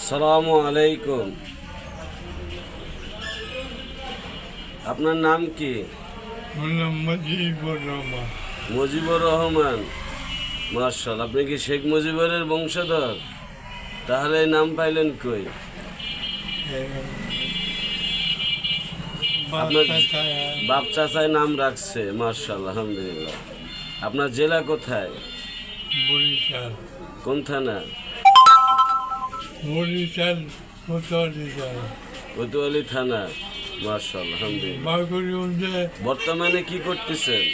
আসসালামু আলাইকুম। আপনার নাম কি? মুজিবুর রহমান। মার্শাল আপনি কি শেখ মুজিবুরের বংশধর? তাহলে নাম পাইলেন কই? আপনার বাপ চাচায় নাম রাখছে মার্শাল আলহামদুলিল্লাহ। আপনার জেলা কোথায়? কোন থানা? বরিশাল কোতোয়ালি জেলা কোতোয়ালি থানা মার্শাল আলহামদুলিল্লাহ। বর্তমানে কি করতেছেন?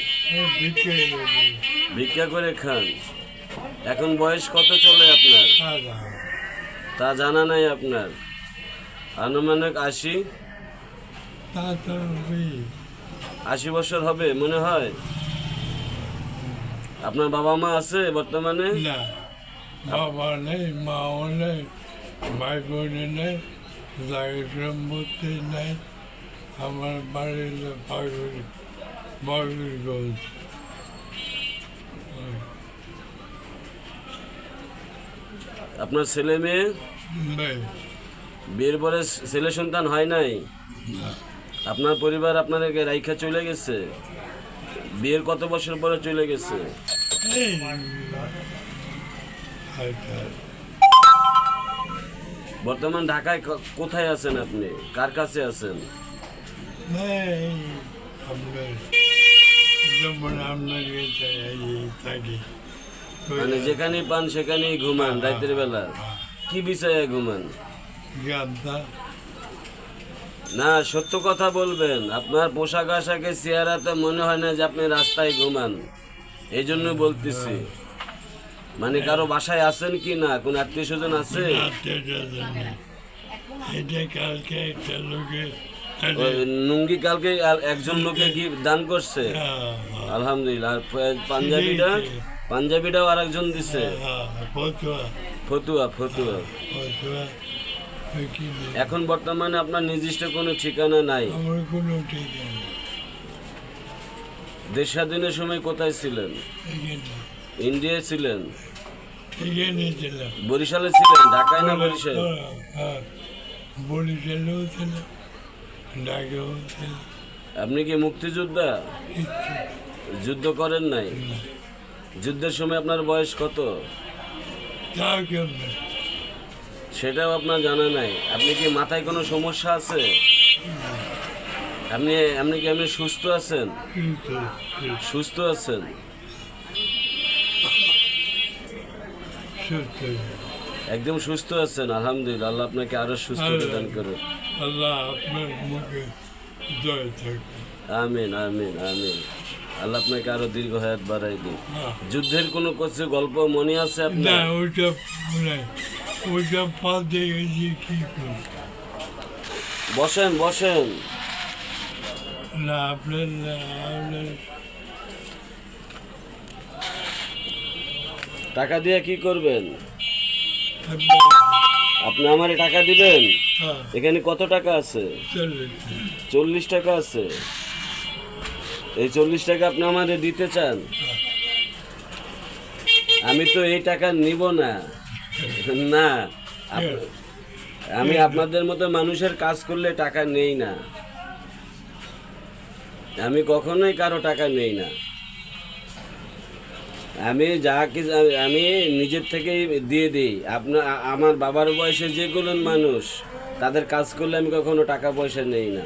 ভিক্ষা করে খান। এখন বয়স কত চলে আপনার? তা জানা। নাই আপনার। আনুমানিক আশি। আশি বছর হবে মনে হয়? আপনার বাবা মা আছে বর্তমানে? বাবা নেই মাও নেই। ভাই বোন নেই জায়গা সম্পত্তি নেই আমার বাড়ি হলো বাগুড়ি বাগুড়িগঞ্জ আপনার ছেলে মেয়ে? নেই। বিয়ের পরে ছেলে সন্তান হয় নাই? আপনার পরিবার আপনাদেরকে রাইখা চলে গেছে? বিয়ের কত বছর পরে চলে গেছে? আচ্ছা। বর্তমান ঢাকায় কোথায় আছেন আপনি? কার কাছে আছেন? মানে যেখানেই পান সেখানেই ঘুমান রাতের বেলা। কি বিষয়ে ঘুমান? না সত্য কথা বলবেন। আপনার পোশাক আশাকে চেহারাতে মনে হয় না যে আপনি রাস্তায় ঘুমান। এই জন্য বলতেছি। মানে কারও বাসায় আছেন কি না? কোন আত্মীয় স্বজন আছে? এটা কালকে একটা লুঙ্গি কালকে একজন লোকে কি দান করছে? আলহামদুলিল্লাহ। আর প- পাঞ্জাবিটা? পাঞ্জাবিটাও আর একজন দিছে? ফতুয়া। ফতুয়া ফতুয়া। এখন বর্তমানে আপনার নির্দিষ্ট কোনো ঠিকানা নাই। দেশ স্বাধীনের সময় কোথায় ছিলেন? ইন্ডিয়ায় ছিলেন? বরিশালে ছিলেন? ঢাকায় না বরিশাল হ্যাঁ বরিশালেও ছিলাম ঢাকাও আপনি কি মুক্তিযোদ্ধা? যুদ্ধ করেন নাই? যুদ্ধের সময় আপনার বয়স কত? সেটাও আপনার জানা নাই। আপনি কি মাথায় কোনো সমস্যা আছে? আপনি আপনি কি আপনি সুস্থ আছেন? সুস্থ আছেন? একদম সুস্থ আছেন আলহামদুলিল্লাহ। আল্লাহ আপনাকে আরও সুস্থ দান করে আল্লাহ আপনার মুখে জয় থাকে। আমিন আমিন আমিন। আল্লাহ আপনাকে আরও দীর্ঘ হায়াত বাড়াই দিন। যুদ্ধের কোনো কিছু গল্প মনে আছে না আপনার ওইটা নাই। ওইটা পাল্টে গেছি কি বসেন বসেন। না আপনার না আপনার টাকা দিয়ে কি করবেন? আপনি আমারে টাকা দিবেন? হ্যাঁ। এখানে কত টাকা আছে? চল্লিশ। টাকা আছে। এই চল্লিশ টাকা আপনি আমাদের দিতে চান? আমি তো এই টাকা নিব না। না আমি আপনাদের মতো মানুষের কাজ করলে টাকা নেই না। আমি কখনোই কারও টাকা নেই না। আমি যা কিছু আমি নিজের থেকেই দিয়ে দিই। আপনার আমার বাবার বয়সে যে যেগুলো মানুষ তাদের কাজ করলে আমি কখনো টাকা পয়সা নেই না।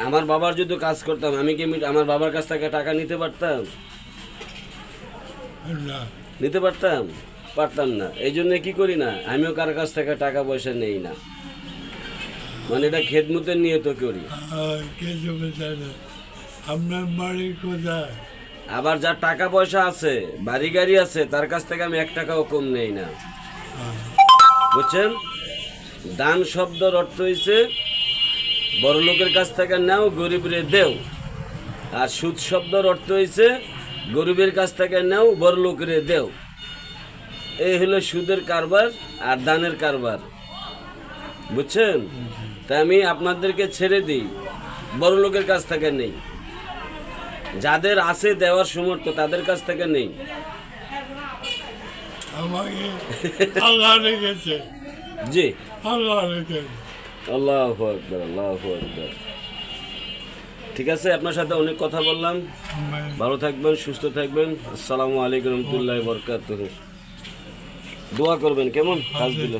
আমার বাবার যদি কাজ করতাম আমি কি আমি- আমার বাবার কাছ থেকে টাকা নিতে পারতাম? না। নিতে পারতাম? পারতাম না। এই জন্য কি করি না? আমিও কার কাছ থেকে টাকা পয়সা নেই না। মানে এটা খেদমতের নিয়ে তো করি আপনার বাড়ি কোথায়? আবার যার টাকা পয়সা আছে, বাড়ি গাড়ি আছে, তার কাছ থেকে আমি এক টাকাও কম নেই না। বুঝছেন? দান শব্দর অর্থ হইছে, বড় লোকের কাছ থেকে নাও, গরিবরে দেও। আর সুদ শব্দর অর্থ হইছে, গরিবের কাছ থেকে নাও, বড় লোকের দেও। এই হলো সুদের কারবার আর দানের কারবার। বুঝছেন? তাই আমি আপনাদেরকে ছেড়ে দিই, বড় লোকের কাছ থেকে নেই। যাদের আছে দেওয়ার সমর্থ তাদের কাছ থেকে নেই। আমাকে আল্লাহ রেখেছে। জি। আল্লাহ রেখে আল্লাহ আকবর আল্লাহ আকবর। ঠিক আছে আপনার সাথে অনেক কথা বললাম। ভালো থাকবেন সুস্থ থাকবেন। আসসালামু আলাইকুম রহমতুল্লাহ বরকাত দোয়া করবেন কেমন? কাজ দিল